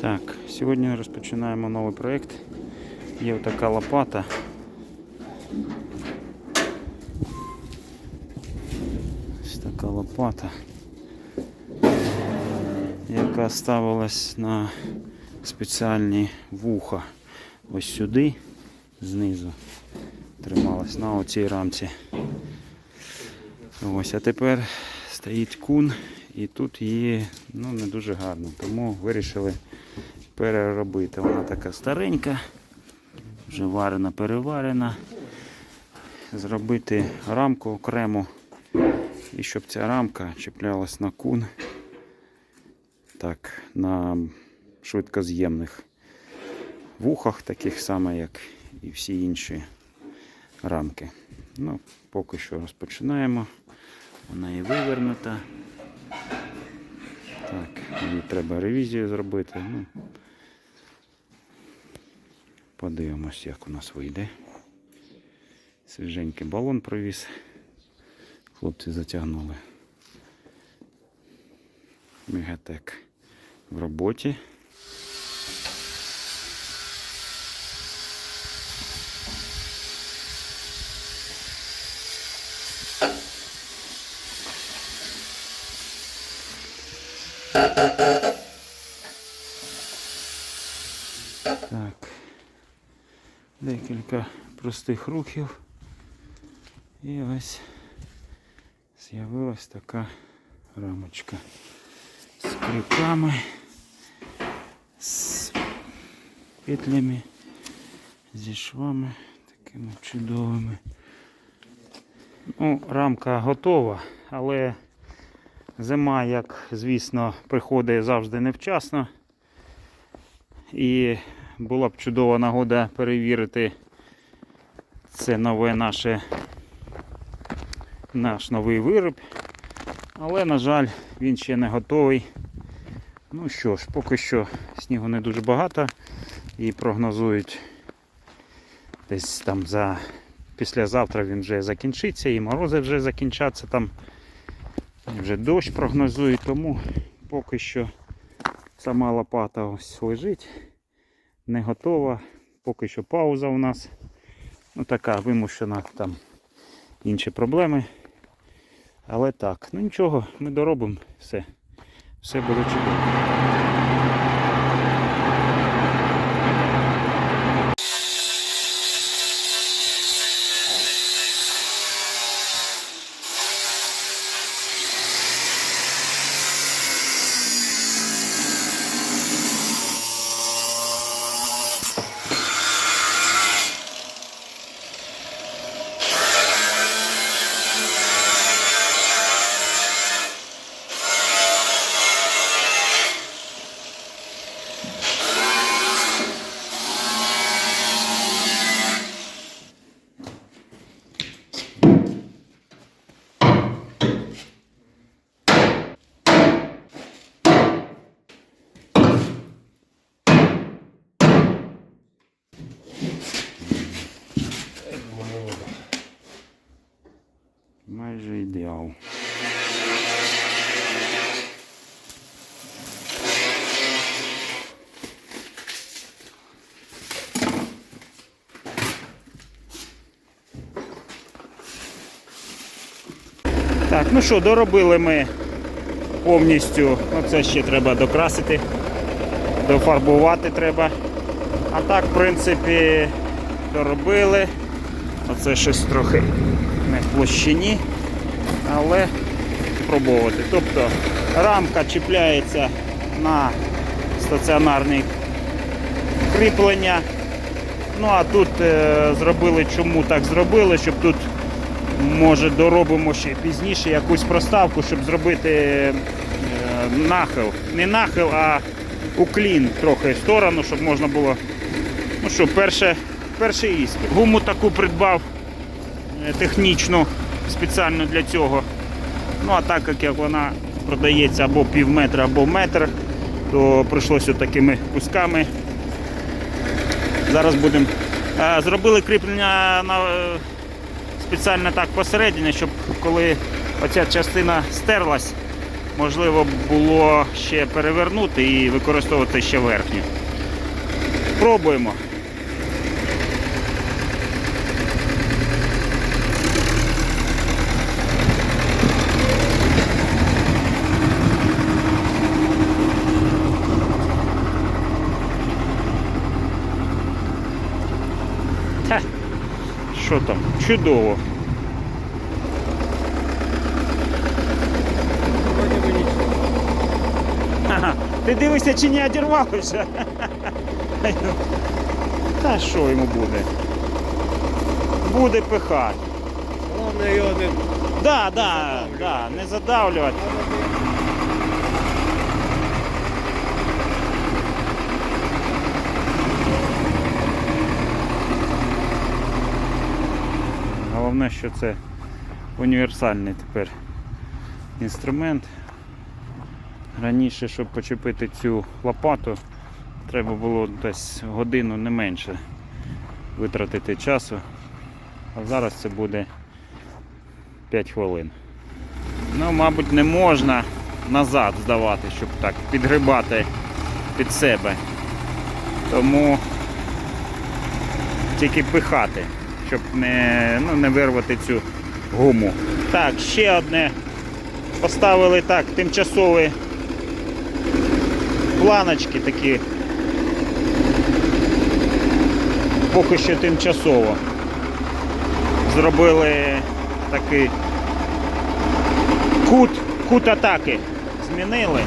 Так, сьогодні розпочинаємо новий проєкт. Є така лопата. Ось така лопата, яка ставилась на спеціальні вуха. Ось сюди, знизу. Трималась на оцій рамці. Ось, а тепер стоїть кун і тут її ну, не дуже гарно. Тому вирішили переробити. Вона така старенька, вже варена, переварена. Зробити рамку окремо. І щоб ця рамка чіплялась на кун. Так, на швидкоз'ємних вухах, таких само, як і всі інші рамки. Ну, поки що розпочинаємо. Вона і вивернута. Так, мені треба ревізію зробити. Ну, подивимось, як у нас вийде. Свіженький балон провіз. Хлопці затягнули. Мегатек в роботі. Так. Декілька простих рухів. І ось з'явилась така рамочка з крюками, з петлями, зі швами такими чудовими. Ну, рамка готова, але зима, як звісно, приходить завжди невчасно. І була б чудова нагода перевірити це нове наше наш новий вироб. Але, на жаль, він ще не готовий. Ну що ж, поки що снігу не дуже багато і прогнозують десь там за післязавтра він вже закінчиться і морози вже закінчаться там. Вже дощ прогнозує, тому поки що сама лопата ось лежить, не готова. Поки що пауза у нас. Ну така вимушена там інші проблеми. Але так, ну нічого, ми доробимо все. Все буде чудово. Майже ідеал. Так, ну що, доробили ми повністю. Оце ще треба докрасити, дофарбувати треба. А так, в принципі, доробили. Оце щось трохи не в площині, але спробувати. Тобто рамка чіпляється на стаціонарне кріплення. Ну а тут е, зробили, чому так зробили, щоб тут може доробимо ще пізніше якусь проставку, щоб зробити е, нахил. Не нахил, а уклін трохи в сторону, щоб можна було. Ну що, перше, перший іспит. Гуму таку придбав е, технічну спеціально для цього. Ну а так як вона продається або пів метра, або метр, то прийшлося такими кусками. Зараз будемо. Е, Зробили кріплення на е, спеціально так посередині, щоб коли оця частина стерлась, можливо було ще перевернути і використовувати ще верхню. Пробуємо. Та, що там? Чудово. Ага. Ти дивишся, чи не одірвалося? Та що йому буде? Буде пихати. Главное ее не... Да, да, да, не задавлювати. Головне, що це універсальний тепер інструмент. Раніше, щоб почепити цю лопату, треба було десь годину не менше витратити часу. А зараз це буде 5 хвилин. Ну, мабуть, не можна назад здавати, щоб так підгрибати під себе. Тому тільки пихати, щоб не, ну, не вирвати цю гуму. Так, ще одне. Поставили так, тимчасові планочки такі. Поки що тимчасово. Зробили такий кут, кут атаки. Змінили.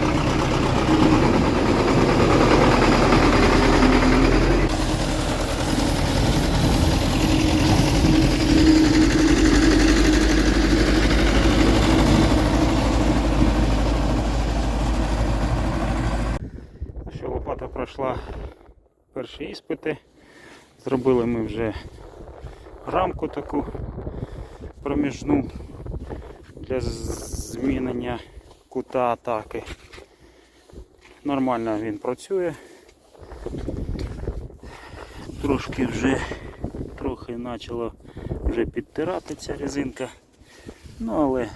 Що лопата пройшла перші іспити. Зробили ми вже рамку таку проміжну для змінення кута атаки. Нормально він працює. Трошки вже трохи почало вже підтирати ця резинка. Ну але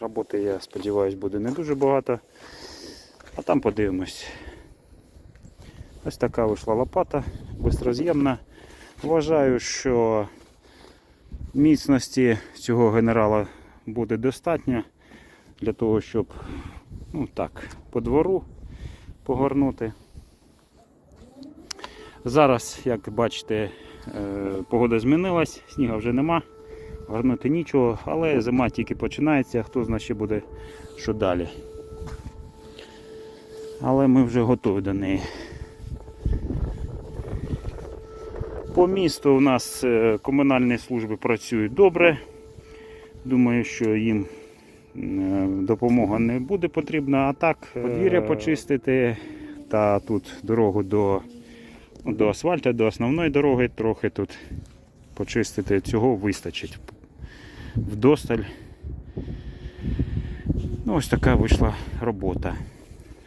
роботи, я сподіваюся, буде не дуже багато. А там подивимось. Ось така вийшла лопата, безроз'ємна. Вважаю, що міцності цього генерала буде достатньо для того, щоб ну так, по двору погорнути. Зараз, як бачите, е, погода змінилась, сніга вже нема, горнути нічого, але зима тільки починається, хто знає, ще буде що далі. Але ми вже готові до неї. По місту у нас е, комунальні служби працюють добре. Думаю, що їм е, допомога не буде потрібна. А так, е, подвір'я почистити та тут дорогу до, до асфальту, до основної дороги трохи тут почистити. Цього вистачить вдосталь. Ну, ось така вийшла робота.